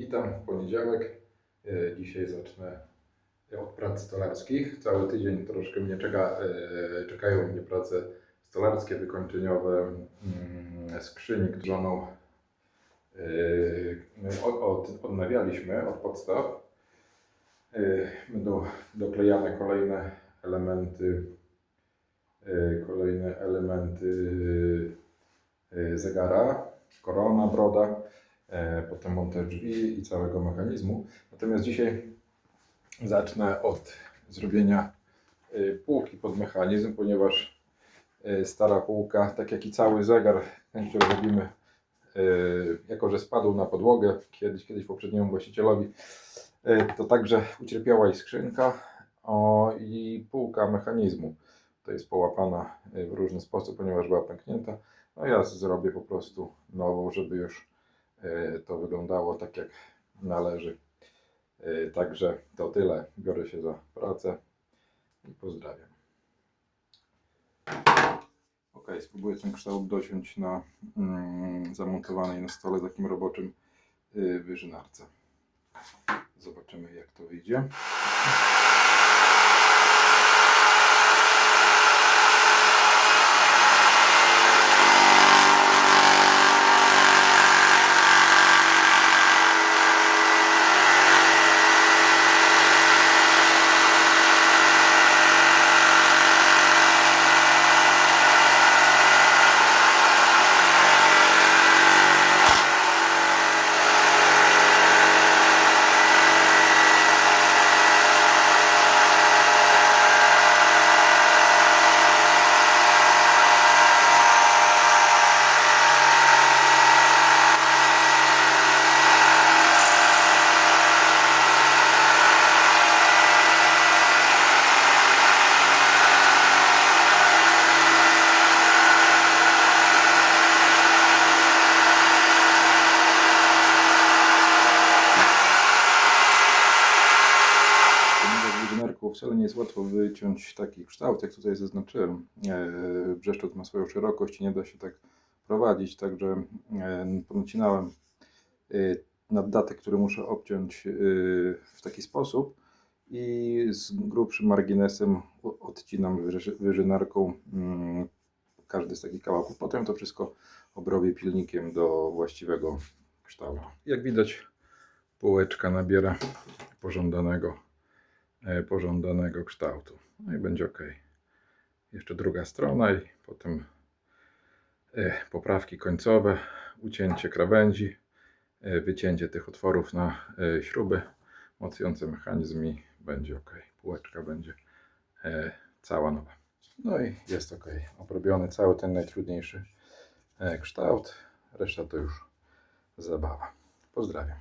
Witam w poniedziałek. E, Dzisiaj zacznę od prac stolarskich. Cały tydzień troszkę mnie czeka, e, czekają mnie prace stolarskie, wykończeniowe mm, skrzyni, którą e, od, od, odnawialiśmy od podstaw. Będą doklejane kolejne elementy, kolejne elementy zegara, korona, broda potem montaż drzwi i całego mechanizmu. Natomiast dzisiaj zacznę od zrobienia e, półki pod mechanizm, ponieważ e, stara półka, tak jak i cały zegar, ten, który robimy, e, jako że spadł na podłogę kiedyś, kiedyś poprzedniemu właścicielowi, e, to także ucierpiała i skrzynka o, i półka mechanizmu. To jest połapana e, w różny sposób, ponieważ była pęknięta. No ja zrobię po prostu nową, żeby już e, to wyglądało tak jak należy. E, Także to tyle. Biorę się za pracę i pozdrawiam. Ok, spróbuję ten kształt dociąć na mm, zamontowanej na stole takim roboczym y, wyżynarce. Zobaczymy jak to wyjdzie. Wcale nie jest łatwo wyciąć taki kształt, jak tutaj zaznaczyłem. E, Brzeszczot ma swoją szerokość i nie da się tak prowadzić, także e, ponacinałem e, naddatek, który muszę obciąć w taki sposób i z grubszym marginesem odcinam wyży- wyżynarką mm, każdy z takich kawałków. Potem to wszystko obrobię pilnikiem do właściwego kształtu. Jak widać półeczka nabiera pożądanego pożądanego kształtu. No i będzie ok. Jeszcze druga strona i potem e, poprawki końcowe, ucięcie krawędzi, e, wycięcie tych otworów na e, śruby mocujące mechanizm i będzie ok. Półeczka będzie e, cała nowa. No i jest ok. Obrobiony cały ten najtrudniejszy e, kształt. Reszta to już zabawa. Pozdrawiam.